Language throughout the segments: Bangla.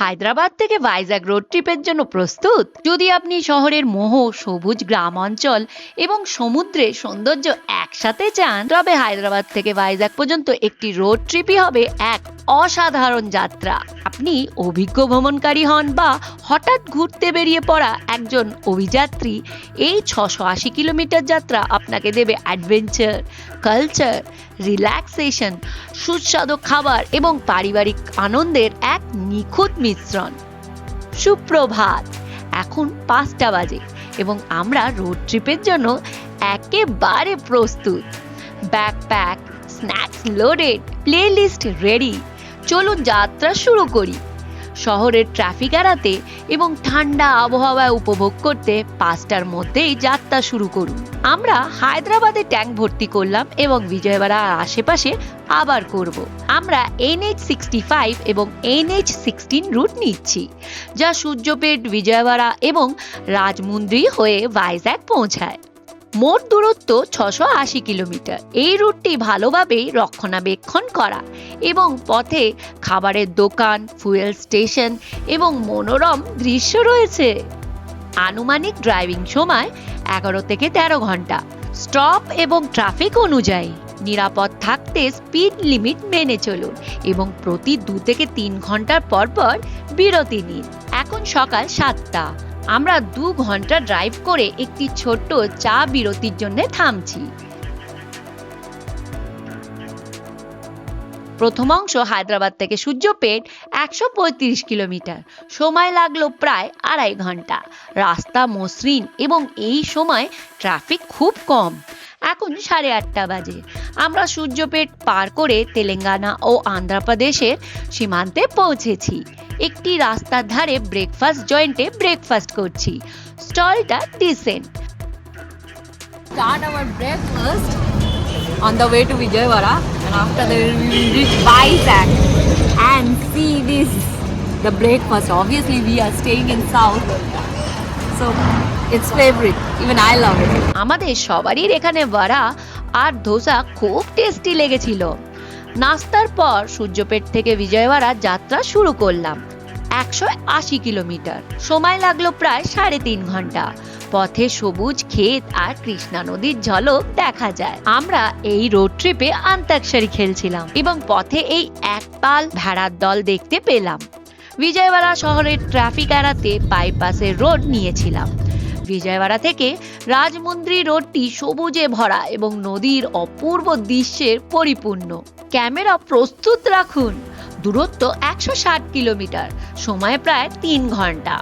হায়দ্রাবাদ থেকে ভাইজাগ রোড ট্রিপের জন্য প্রস্তুত? যদি আপনি শহরের মোহ, সবুজ গ্রাম অঞ্চল এবং সমুদ্রে সৌন্দর্য একসাথে চান, তবে হায়দ্রাবাদ থেকে ভাইজাগ পর্যন্ত একটি রোড ট্রিপই হবে এক অসাধারণ যাত্রা। আপনি অভিজ্ঞ ভ্রমণকারী হন বা হঠাৎ ঘুরতে বেরিয়ে পড়া একজন অভিযাত্রী, এই ছশো আশি কিলোমিটার যাত্রা আপনাকে দেবে অ্যাডভেঞ্চার কালচার রিল্যাক্সেশন সুস্বাদু খাবার এবং পারিবারিক আনন্দের এক নিখুঁত মিশ্রণ। সুপ্রভাত, এখন পাঁচটা বাজে এবং আমরা রোড ট্রিপের জন্য একেবারে প্রস্তুত। Backpack snacks loaded playlist ready চলুন যাত্রা শুরু করি। শহরের ট্রাফিক এড়াতে এবং ঠান্ডা আবহাওয়া উপভোগ করতে পাঁচটার মধ্যেই যাত্রা শুরু করুন। আমরা হায়দ্রাবাদে ট্যাঙ্ক ভর্তি করলাম এবং বিজয়বাড়া আশেপাশে আবার করব। আমরা এনএইচ সিক্সটি ফাইভ এবং এনএইচ সিক্সটিন রুট নিচ্ছি, যা সূর্যপেট, বিজয়বাড়া এবং রাজমুন্দ্রি হয়ে ভাইজ্যাগ পৌঁছায়। মোট দূরত্ব ছশো আশি কিলোমিটার। এই রুটটি ভালোভাবেই রক্ষণাবেক্ষণ করা এবং পথে খাবারের দোকান, ফুয়েল স্টেশন এবং মনোরম দৃশ্য রয়েছে। আনুমানিক ড্রাইভিং সময় এগারো থেকে তেরো ঘণ্টা। স্টপ এবং ট্রাফিক অনুযায়ী নিরাপদ থাকতে স্পিড লিমিট মেনে চলুন এবং প্রতি দু থেকে তিন ঘণ্টার পর পর বিরতি নিন। এখন সকাল সাতটা। আমরা দু ঘণ্টা ড্রাইভ করে একটি ছোট্ট চা বিরতির জন্য থামছি। প্রথম অংশ হায়দ্রাবাদ থেকে সূর্যপেট একশো পঁয়ত্রিশ কিলোমিটার। সময় লাগল প্রায় আড়াই ঘণ্টা। রাস্তা মসৃণ এবং এই সময় ট্রাফিক খুব কম। এখন সাড়ে আটটা বাজে। আমরা সূর্যপেট পার করে তেলেঙ্গানা ও আন্ধ্রপ্রদেশের সীমান্তে পৌঁছেছি। একটি রাস্তার ধারে ব্রেকফাস্ট জয়েন্টে ব্রেকফাস্ট করছি স্টলটা decent start our breakfast on the way to Vijayawada and after that we will reach Vizag and see this the breakfast obviously we are staying in south so it's favorite even I love it আমাদের সবারই এখানে বড়া আর ধোসা খুব টেস্টি লেগেছিল নাস্তার পর সূর্যপেট থেকে বিজয়ওয়াড়া যাত্রা শুরু করলাম একশো আশি কিলোমিটার। সময় লাগল প্রায় সাড়ে তিন ঘণ্টা। পথে সবুজ ক্ষেত আর কৃষ্ণা নদীর ঝলক দেখা যায়। আমরা এই রোড ট্রিপে আন্তাক্ষরী খেলছিলাম এবং পথে এই একপাল ভেড়ার দল দেখতে পেলাম। বিজয়ওয়াড়া শহরের ট্রাফিক এড়াতে বাইপাসের রোড নিয়েছিলাম। বিজয়ওয়াড়া থেকে রাজমন্দ্রি রোডটি সবুজে ভরা এবং নদীর অপূর্ব দৃশ্যের পরিপূর্ণ। ক্যামেরা প্রস্তুত রাখুন। দূরত্ব একশো ষাট কিলোমিটার, সময় প্রায় তিন ঘণ্টা।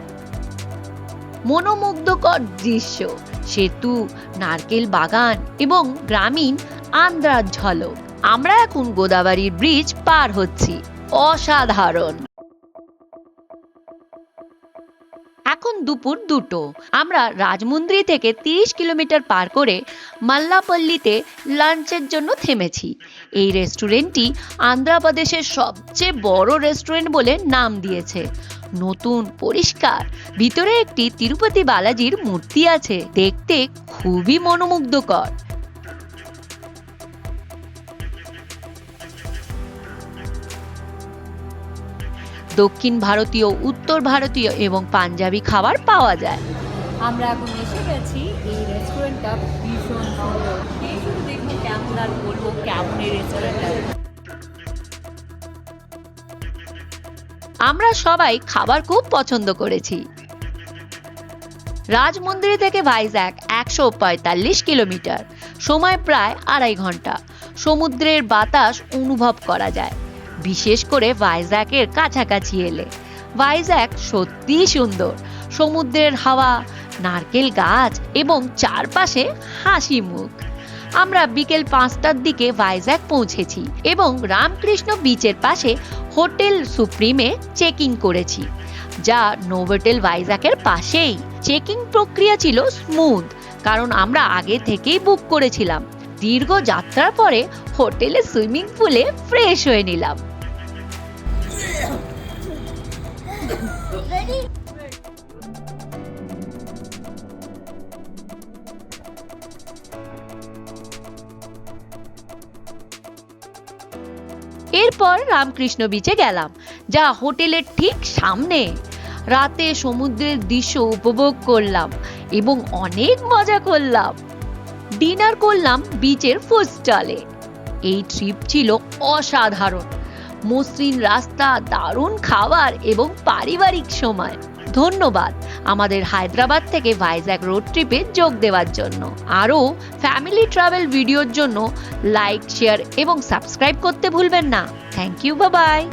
মনোমুগ্ধকর দৃশ্য, সেতু, নারকেল বাগান এবং গ্রামীণ আন্দ্রার ঝলক। আমরা এখন গোদাবরীর ব্রিজ পার হচ্ছি। অসাধারণ! এখন দুপুর দুটো। আমরা রাজমুন্দ্রি থেকে তিরিশ কিলোমিটার পার করে মাল্লাপল্লিতে লাঞ্চের জন্য থেমেছি। এই রেস্টুরেন্টটি আন্ধ্রপ্রদেশের সবচেয়ে বড় রেস্টুরেন্ট বলে নাম দিয়েছে। নতুন, পরিষ্কার। ভিতরে একটি তিরুপতি বালাজির মূর্তি আছে। দেখতে খুবই মনোমুগ্ধকর। দক্ষিণ ভারতীয় উত্তর ভারতীয় এবং পাঞ্জাবি খাবার পাওয়া যায়। আমরা এখন এসে গেছি এই রেস্টুরেন্টটা ভীষণ সুন্দর। দেখুন কেমন আর বলব কেমন এই রেস্টুরেন্টটা। আমরা সবাই খাবার খুব পছন্দ করেছি। রাজমন্দির থেকে ভাইজ্যাক একশো পঁয়তাল্লিশ কিলোমিটার। সময় প্রায় আড়াই ঘণ্টা। সমুদ্রের বাতাস অনুভব করা যায়। বিশেষ করে ভাইজ্যাকের কাছাকাছি এলে। ভাইজ্যাক সত্যিই সুন্দর। সমুদ্রের হাওয়া, নারকেল গাছ এবং চারপাশে হাসি মুখ। আমরা বিকেল পাঁচটার দিকে ভাইজ্যাক পৌঁছেছি এবং রামকৃষ্ণ বিচের পাশে হোটেল সুপ্রিমে চেক ইন করেছি, যা নোভোটেল ভাইজ্যাকের পাশেই। চেকিং প্রক্রিয়া ছিল স্মুথ, কারণ আমরা আগে থেকেই বুক করেছিলাম। দীর্ঘ যাত্রার পরে হোটেলে সুইমিং পুলে ফ্রেশ হয়ে নিলাম। এরপর রামকৃষ্ণ বিচে গেলাম, যা হোটেলের ঠিক সামনে। রাতে সমুদ্রের দৃশ্য উপভোগ করলাম এবং অনেক মজা করলাম। ডিনার করলাম বিচের ফুড স্টলে এই ট্রিপ ছিল অসাধারণ। মসৃণ রাস্তা, দারুণ খাবার এবং পারিবারিক সময়। ধন্যবাদ আমাদের হায়দ্রাবাদ থেকে ভাইজ্যাক রোড ট্রিপে যোগ দেওয়ার জন্য। আরও ফ্যামিলি ট্রাভেল ভিডিওর জন্য লাইক শেয়ার এবং সাবস্ক্রাইব করতে ভুলবেন না। থ্যাংক ইউ বাবাই